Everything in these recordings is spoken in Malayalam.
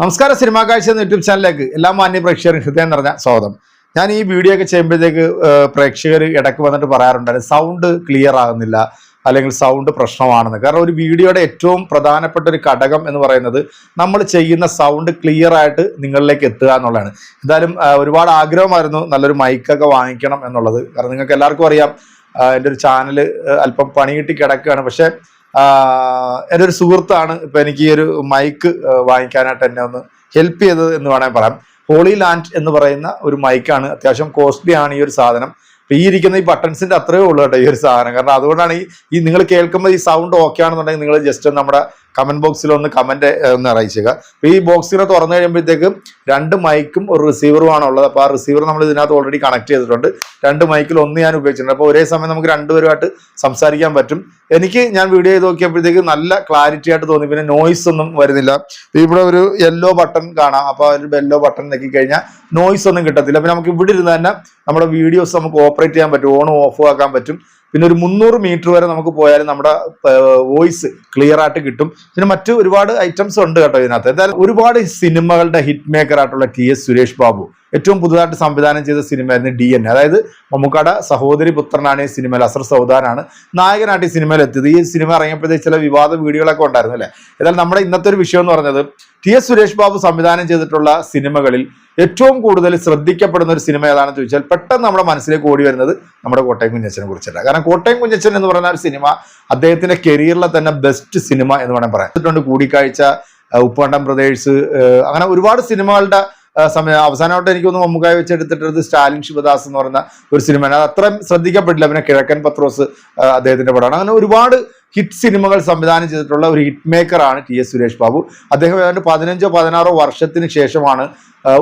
നമസ്കാരം സിനിമാ കാഴ്ച എന്ന യൂട്യൂബ് ചാനലിലേക്ക് എല്ലാ മാന്യ പ്രേക്ഷകരും ഹൃദയം നിറഞ്ഞ സ്വാഗതം. ഞാൻ ഈ വീഡിയോ ഒക്കെ ചെയ്യുമ്പോഴത്തേക്ക് പ്രേക്ഷകർ ഇടയ്ക്ക് വന്നിട്ട് പറയാറുണ്ടായിരുന്നു സൗണ്ട് ക്ലിയർ ആകുന്നില്ല അല്ലെങ്കിൽ സൗണ്ട് പ്രശ്നമാണെന്ന്. കാരണം ഒരു വീഡിയോയുടെ ഏറ്റവും പ്രധാനപ്പെട്ട ഒരു ഘടകം എന്ന് പറയുന്നത് നമ്മൾ ചെയ്യുന്ന സൗണ്ട് ക്ലിയർ ആയിട്ട് നിങ്ങളിലേക്ക് എത്തുക എന്നുള്ളതാണ്. എന്തായാലും ഒരുപാട് ആഗ്രഹമായിരുന്നു നല്ലൊരു മൈക്കൊക്കെ വാങ്ങിക്കണം എന്നുള്ളത്. കാരണം നിങ്ങൾക്ക് എല്ലാവർക്കും അറിയാം എന്റെ ഒരു ചാനൽ അല്പം പണി കിട്ടി കിടക്കുകയാണ്. പക്ഷേ എന്റെ ഒരു സുഹൃത്താണ് ഇപ്പൊ എനിക്ക് ഈ ഒരു മൈക്ക് വാങ്ങിക്കാനായിട്ട് എന്നെ ഒന്ന് ഹെൽപ്പ് ചെയ്തത് എന്ന് വേണമെങ്കിൽ പറയാം. ഹോളി ലാൻഡ് എന്ന് പറയുന്ന ഒരു മൈക്കാണ് അത്യാവശ്യം കോസ്റ്റ്ലി ആണ് ഈ ഒരു സാധനം. അപ്പൊ ഈ ഇരിക്കുന്ന ഈ ബട്ടൺസിന്റെ അത്രയേ ഉള്ളൂ കേട്ടോ ഈ ഒരു സാധനം. കാരണം അതുകൊണ്ടാണ് ഈ നിങ്ങൾ കേൾക്കുമ്പോൾ ഈ സൗണ്ട് ഓക്കെ ആണെന്നുണ്ടെങ്കിൽ നിങ്ങൾ ജസ്റ്റ് നമ്മുടെ കമന്റ് ബോക്സിൽ ഒന്ന് കമന്റ് ഒന്ന് അറിയിച്ചുക അപ്പൊ ഈ ബോക്സിനെ തുറന്നു കഴിയുമ്പോഴത്തേക്ക് രണ്ട് മൈക്കും ഒരു റിസീവറുമാണ് ഉള്ളത്. അപ്പോൾ ആ റിസീവർ നമ്മൾ ഇതിനകത്ത് ഓൾറെഡി കണക്ട് ചെയ്തിട്ടുണ്ട്. രണ്ട് മൈക്കിൽ ഒന്ന് ഞാൻ ഉപയോഗിച്ചിട്ടുണ്ട്. അപ്പോൾ ഒരേ സമയം നമുക്ക് രണ്ടുപേരുമായിട്ട് സംസാരിക്കാൻ പറ്റും. എനിക്ക് ഞാൻ വീഡിയോ ചെയ്ത് നോക്കിയപ്പോഴത്തേക്ക് നല്ല ക്ലാരിറ്റി ആയിട്ട് തോന്നി. പിന്നെ നോയ്സ് ഒന്നും വരുന്നില്ല. ഇവിടെ ഒരു യെല്ലോ ബട്ടൺ കാണാം. അപ്പോൾ ഒരു യെല്ലോ ബട്ടൺ നെക്കി കഴിഞ്ഞാൽ നോയ്സ് ഒന്നും കിട്ടത്തില്ല. പിന്നെ നമുക്ക് ഇവിടെ ഇരുന്ന് തന്നെ നമ്മുടെ വീഡിയോസ് നമുക്ക് ഓപ്പറേറ്റ് ചെയ്യാൻ പറ്റും. ഓണും ഓഫും ആക്കാൻ പറ്റും. പിന്നെ ഒരു മുന്നൂറ് മീറ്റർ വരെ നമുക്ക് പോയാലും നമ്മുടെ വോയിസ് ക്ലിയർ ആയിട്ട് കിട്ടും. പിന്നെ മറ്റു ഒരുപാട് ഐറ്റംസ് ഉണ്ട് കേട്ടോ ഇതിനകത്ത്. എന്തായാലും ഒരുപാട് സിനിമകളുടെ ഹിറ്റ് മേക്കർ ആയിട്ടുള്ള ടി എസ് സുരേഷ് ബാബു ഏറ്റവും പുതുതായിട്ട് സംവിധാനം ചെയ്ത സിനിമയായിരുന്നു ഡി എൻ അതായത് മമ്മൂക്കാടെ സഹോദരി പുത്രനാണ് ഈ സിനിമയിൽ അസർ സൗദാനാണ് നായകനായിട്ട് ഈ സിനിമയിൽ എത്തിയത്. ഈ സിനിമ ഇറങ്ങിയപ്പോഴത്തേക്ക് ചില വിവാദ വീഡിയോകളൊക്കെ ഉണ്ടായിരുന്നു അല്ലേ? എന്നാൽ നമ്മുടെ ഇന്നത്തെ ഒരു വിഷയം എന്ന് പറയുന്നത് ടി എസ് സുരേഷ് ബാബു സംവിധാനം ചെയ്തിട്ടുള്ള സിനിമകളിൽ ഏറ്റവും കൂടുതൽ ശ്രദ്ധിക്കപ്പെടുന്ന ഒരു സിനിമ ഏതാണെന്ന് ചോദിച്ചാൽ പെട്ടെന്ന് നമ്മുടെ മനസ്സിലേക്ക് ഓടി വരുന്നത് നമ്മുടെ കോട്ടയം കുഞ്ഞച്ചനെ കുറിച്ചിട്ടാണ്. കാരണം കോട്ടയം കുഞ്ഞച്ചൻ എന്ന് പറയുന്ന ഒരു സിനിമ അദ്ദേഹത്തിന്റെ കരിയറിലെ തന്നെ ബെസ്റ്റ് സിനിമ എന്ന് വേണം പറയാം. കൂടിക്കാഴ്ച ഉപ്പാണ്ടം ബ്രദേഴ്സ് അങ്ങനെ ഒരുപാട് സിനിമകളുടെ സമയം. അവസാനമായിട്ട് എനിക്കൊന്ന് മമ്മുക്കായി വെച്ചെടുത്തിട്ടത് സ്റ്റാലിൻ ശിവദാസ് എന്ന് പറയുന്ന ഒരു സിനിമയാണ്. അത് അത്രയും ശ്രദ്ധിക്കപ്പെട്ടില്ല. പിന്നെ കിഴക്കൻ പത്രോസ് അദ്ദേഹത്തിന്റെ പടമാണ്. അങ്ങനെ ഒരുപാട് ഹിറ്റ് സിനിമകൾ സംവിധാനം ചെയ്തിട്ടുള്ള ഒരു ഹിറ്റ് മേക്കറാണ് ടി എസ് സുരേഷ് ബാബു. അദ്ദേഹം ഏതാണ്ട് പതിനഞ്ചോ പതിനാറോ വർഷത്തിന് ശേഷമാണ്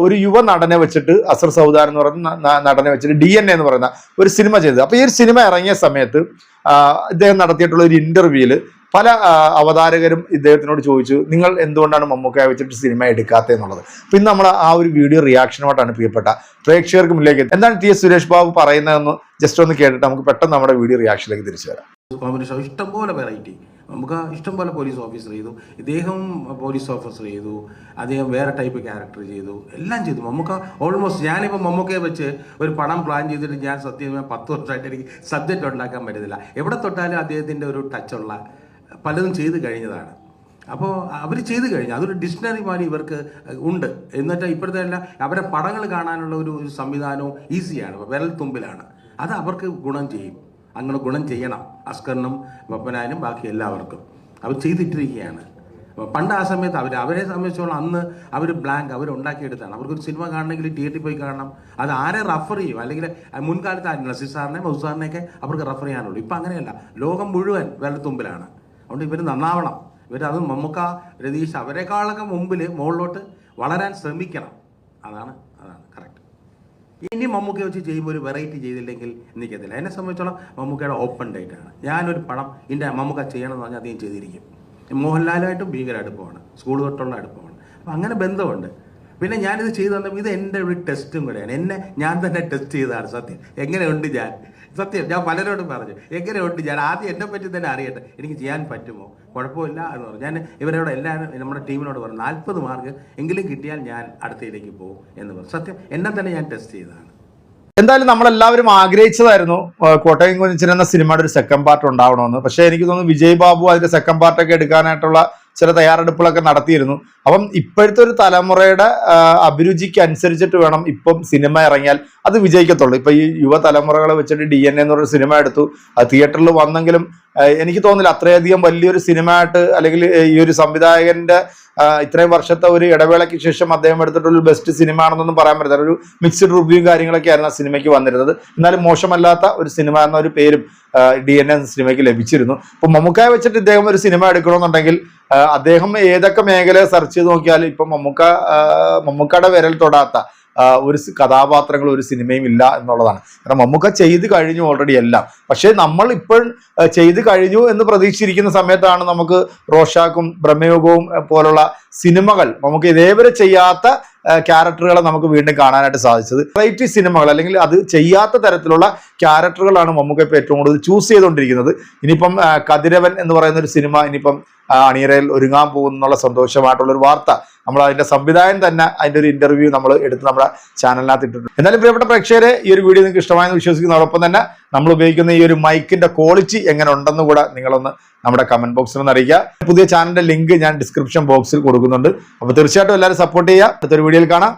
ഒരു യുവ നടനെ വെച്ചിട്ട് അസർ സൗദാൻ എന്ന് പറയുന്ന നടനെ വെച്ചിട്ട് ഡി എൻ എ എന്ന് പറയുന്ന ഒരു സിനിമ ചെയ്തത്. അപ്പോൾ ഈ ഒരു സിനിമ ഇറങ്ങിയ സമയത്ത് ഇദ്ദേഹം നടത്തിയിട്ടുള്ള ഒരു ഇന്റർവ്യൂവിൽ പല അവതാരകരും ഇദ്ദേഹത്തിനോട് ചോദിച്ചു നിങ്ങൾ എന്തുകൊണ്ടാണ് മമ്മൂക്കയെ വെച്ചിട്ട് സിനിമ എടുക്കാത്തത് എന്നുള്ളത്? പിന്നെ നമ്മൾ ആ ഒരു വീഡിയോ റിയാക്ഷനുമായിട്ടാണ് പ്രിയപ്പെട്ട പ്രേക്ഷകർക്ക് മുന്നിലേക്ക്. എന്താണ് ടി എസ് സുരേഷ് ബാബു പറയുന്നതെന്ന് ജസ്റ്റ് ഒന്ന് കേട്ടിട്ട് നമുക്ക് പെട്ടെന്ന് നമ്മുടെ വീഡിയോ റിയാക്ഷനിലേക്ക് തിരിച്ചു വരാം. കോമഡി ഷോ ഇഷ്ടംപോലെ വെറൈറ്റി നമുക്ക് ഇഷ്ടംപോലെ പോലീസ് ഓഫീസർ ചെയ്തു. ഇദ്ദേഹം പോലീസ് ഓഫീസർ ചെയ്തു. അദ്ദേഹം വേറെ ടൈപ്പ് ക്യാരക്ടർ ചെയ്തു. എല്ലാം ചെയ്തു. നമുക്ക് ഓൾമോസ്റ്റ് ഞാനിപ്പോൾ മമ്മൂക്കയെ വെച്ച് ഒരു പടം പ്ലാൻ ചെയ്തിട്ട് ഞാൻ സത്യം പത്ത് വർഷമായിട്ട് എനിക്ക് സബ്ജക്റ്റ് ഉണ്ടാക്കാൻ പറ്റുന്നില്ല എവിടെ തൊട്ടാലും അദ്ദേഹത്തിന്റെ ഒരു ടച്ചുള്ള പലതും ചെയ്തു കഴിഞ്ഞതാണ്. അപ്പോൾ അവർ ചെയ്തു കഴിഞ്ഞു. അതൊരു ഡിക്ഷണറി മാതിരി ഇവർക്ക് ഉണ്ട്. എന്നിട്ട് ഇപ്പോഴത്തെ എല്ലാം അവരുടെ പടങ്ങൾ കാണാനുള്ള ഒരു സംവിധാനവും ഈസിയാണ് വിരൽ തുമ്പിലാണ്. അത് അവർക്ക് ഗുണം ചെയ്യും. അങ്ങനെ ഗുണം ചെയ്യണം. അസ്കറിനും വപ്പനാനും ബാക്കി എല്ലാവർക്കും. അവർ ചെയ്തിട്ടിരിക്കുകയാണ്. പണ്ട് ആ സമയത്ത് അവർ അവരെ സംബന്ധിച്ചോളം അന്ന് അവർ ബ്ലാങ്ക് അവർ ഉണ്ടാക്കിയെടുത്താണ്. അവർക്കൊരു സിനിമ കാണണമെങ്കിൽ തിയേറ്ററിൽ പോയി കാണണം. അത് ആരെ റഫർ ചെയ്യും? അല്ലെങ്കിൽ മുൻകാലത്ത് ആരും നസീർ സാറിനെ മൗസാറിനെയൊക്കെ അവർക്ക് റഫർ ചെയ്യാനുള്ളൂ. ഇപ്പം അങ്ങനെയല്ല. ലോകം മുഴുവൻ വെള്ളത്തുമ്പിലാണ് അതുകൊണ്ട് ഇവർ നന്നാവണം. ഇവർ അത് മമ്മൂക്ക രതീഷ് അവരെക്കാളൊക്കെ മുമ്പിൽ മുകളിലോട്ട് വളരാൻ ശ്രമിക്കണം. അതാണ് മമ്മൂക്ക വെച്ച് ചെയ്യുമ്പോൾ ഒരു വെറൈറ്റി ചെയ്തില്ലെങ്കിൽ നിൽക്കത്തില്ല എന്നെ സംബന്ധിച്ചോളം മമ്മൂക്കയുടെ ഓപ്പൺ ഡേറ്റ് ആണ്. ഞാനൊരു പടം എന്റെ മമ്മൂക്ക ചെയ്യണമെന്ന് പറഞ്ഞാൽ അദ്ദേഹം ചെയ്തിരിക്കും. മോഹൻലാലുമായിട്ടും ഭീകര അടുപ്പമാണ് സ്കൂൾ തൊട്ടുള്ള അടുപ്പമാണ് അപ്പം അങ്ങനെ ബന്ധമുണ്ട്. പിന്നെ ഞാനിത് ചെയ്തു തന്നപ്പോൾ ഇത് എന്റെ ഒരു ടെസ്റ്റും കൂടെയാണ്. എന്നെ ഞാൻ തന്നെ ടെസ്റ്റ് ചെയ്തതാണ് സത്യം. എങ്ങനെയുണ്ട് ഞാൻ? സത്യം ഞാൻ പലരോടും പറഞ്ഞു. എങ്ങനെയുണ്ട് ഞാൻ? ആദ്യം എന്നെ പറ്റി തന്നെ അറിയട്ടെ. എനിക്ക് ചെയ്യാൻ പറ്റുമോ? കുഴപ്പമില്ല എന്ന് പറഞ്ഞു. ഞാൻ ഇവരോട് എല്ലാവരും നമ്മുടെ ടീമിനോട് പറഞ്ഞു നാൽപ്പത് മാർക്ക് എങ്കിലും കിട്ടിയാൽ ഞാൻ അടുത്തയിലേക്ക് പോകും എന്ന് പറഞ്ഞു. സത്യം എന്നെ തന്നെ ഞാൻ ടെസ്റ്റ് ചെയ്തതാണ്. എന്തായാലും നമ്മളെല്ലാവരും ആഗ്രഹിച്ചതായിരുന്നു കോട്ടയം കുഞ്ഞിച്ചൻ എന്ന സിനിമയുടെ ഒരു സെക്കൻഡ് പാർട്ട് ഉണ്ടാവണമെന്ന്. പക്ഷേ എനിക്ക് തോന്നുന്നു വിജയ് ബാബു അതിന്റെ സെക്കൻഡ് പാർട്ടൊക്കെ എടുക്കാനായിട്ടുള്ള ചില തയ്യാറെടുപ്പുകളൊക്കെ നടത്തിയിരുന്നു. അപ്പം ഇപ്പോഴത്തെ ഒരു തലമുറയുടെ അഭിരുചിക്ക് അനുസരിച്ചിട്ട് വേണം ഇപ്പം സിനിമ ഇറങ്ങിയാൽ അത് വിജയിക്കത്തുള്ളൂ. ഇപ്പൊ ഈ യുവതലമുറകളെ വെച്ചിട്ട് ഡി എൻ എന്ന് പറഞ്ഞൊരു സിനിമ എടുത്തു. തിയേറ്ററിൽ വന്നെങ്കിലും എനിക്ക് തോന്നുന്നില്ല അത്രയധികം വലിയൊരു സിനിമ ആയിട്ട് അല്ലെങ്കിൽ ഈ ഒരു സംവിധായകന്റെ ഇത്രയും വർഷത്തെ ഒരു ഇടവേളയ്ക്ക് ശേഷം അദ്ദേഹം എടുത്തിട്ടുള്ള ബെസ്റ്റ് സിനിമ ആണെന്നൊന്നും പറയാൻ പറ്റില്ല ഒരു മിക്സ്ഡ് റിവ്യൂ കാര്യങ്ങളൊക്കെ ആയിരുന്നു ആ സിനിമയ്ക്ക് വന്നിരുന്നത്. എന്നാലും മോശമല്ലാത്ത ഒരു സിനിമ എന്നൊരു പേരും ഡി എൻ എ സിനിമയ്ക്ക് ലഭിച്ചിരുന്നു. അപ്പൊ മമ്മൂക്കായ വെച്ചിട്ട് ഇദ്ദേഹം ഒരു സിനിമ എടുക്കണമെന്നുണ്ടെങ്കിൽ അദ്ദേഹം ഏതൊക്കെ മേഖലയെ സെർച്ച് ചെയ്ത് നോക്കിയാൽ ഇപ്പൊ മമ്മൂക്ക മമ്മൂക്കയുടെ വിരൽ തൊടാത്ത ഒരു കഥാപാത്രങ്ങൾ ഒരു സിനിമയും ഇല്ല എന്നുള്ളതാണ്. കാരണം മമ്മൂക്ക ചെയ്ത് കഴിഞ്ഞു ഓൾറെഡി എല്ലാം. പക്ഷേ നമ്മൾ ഇപ്പോൾ ചെയ്ത് കഴിഞ്ഞു എന്ന് പ്രതീക്ഷിച്ചിരിക്കുന്ന സമയത്താണ് നമുക്ക് റോഷാക്കും ബ്രഹ്മയോഗവും പോലുള്ള സിനിമകൾ നമുക്ക് ഇതേവരെ ചെയ്യാത്ത ക്യാരക്ടറുകളെ നമുക്ക് വീണ്ടും കാണാനായിട്ട് സാധിച്ചത്. വെറൈറ്റി സിനിമകൾ അല്ലെങ്കിൽ അത് ചെയ്യാത്ത തരത്തിലുള്ള ക്യാരക്ടറുകളാണ് മമ്മൂക്ക ഇപ്പോൾ ഏറ്റവും കൂടുതൽ ചൂസ് ചെയ്തുകൊണ്ടിരിക്കുന്നത്. ഇനിയിപ്പം കതിരവൻ എന്ന് പറയുന്ന ഒരു സിനിമ ഇനിയിപ്പം അണിയറയിൽ ഒരുങ്ങാൻ പോകുന്നുള്ള സന്തോഷമായിട്ടുള്ള ഒരു വാർത്ത നമ്മൾ അതിന്റെ സംവിധായകൻ തന്നെ അതിന്റെ ഒരു ഇന്റർവ്യൂ നമ്മൾ എടുത്ത് നമ്മുടെ ചാനലിനകത്ത് ഇട്ടിട്ടുണ്ട്. എന്നാലും പ്രിയപ്പെട്ട പ്രേക്ഷകരെ ഈ ഒരു വീഡിയോ നിങ്ങൾക്ക് ഇഷ്ടമായെന്ന് വിശ്വസിക്കുന്നതോടൊപ്പം തന്നെ നമ്മൾ ഉപയോഗിക്കുന്ന ഈ ഒരു മൈക്കിന്റെ ക്വാളിറ്റി എങ്ങനെ ഉണ്ടെന്ന് കൂടെ നിങ്ങളൊന്ന് നമ്മുടെ കമന്റ് ബോക്സിൽ ഒന്ന് അറിയിക്കുക. പുതിയ ചാനലിന്റെ ലിങ്ക് ഞാൻ ഡിസ്ക്രിപ്ഷൻ ബോക്സിൽ കൊടുക്കുന്നുണ്ട്. അപ്പോൾ തീർച്ചയായിട്ടും എല്ലാവരും സപ്പോർട്ട് ചെയ്യുക. അടുത്തൊരു വീഡിയോയിൽ കാണാം.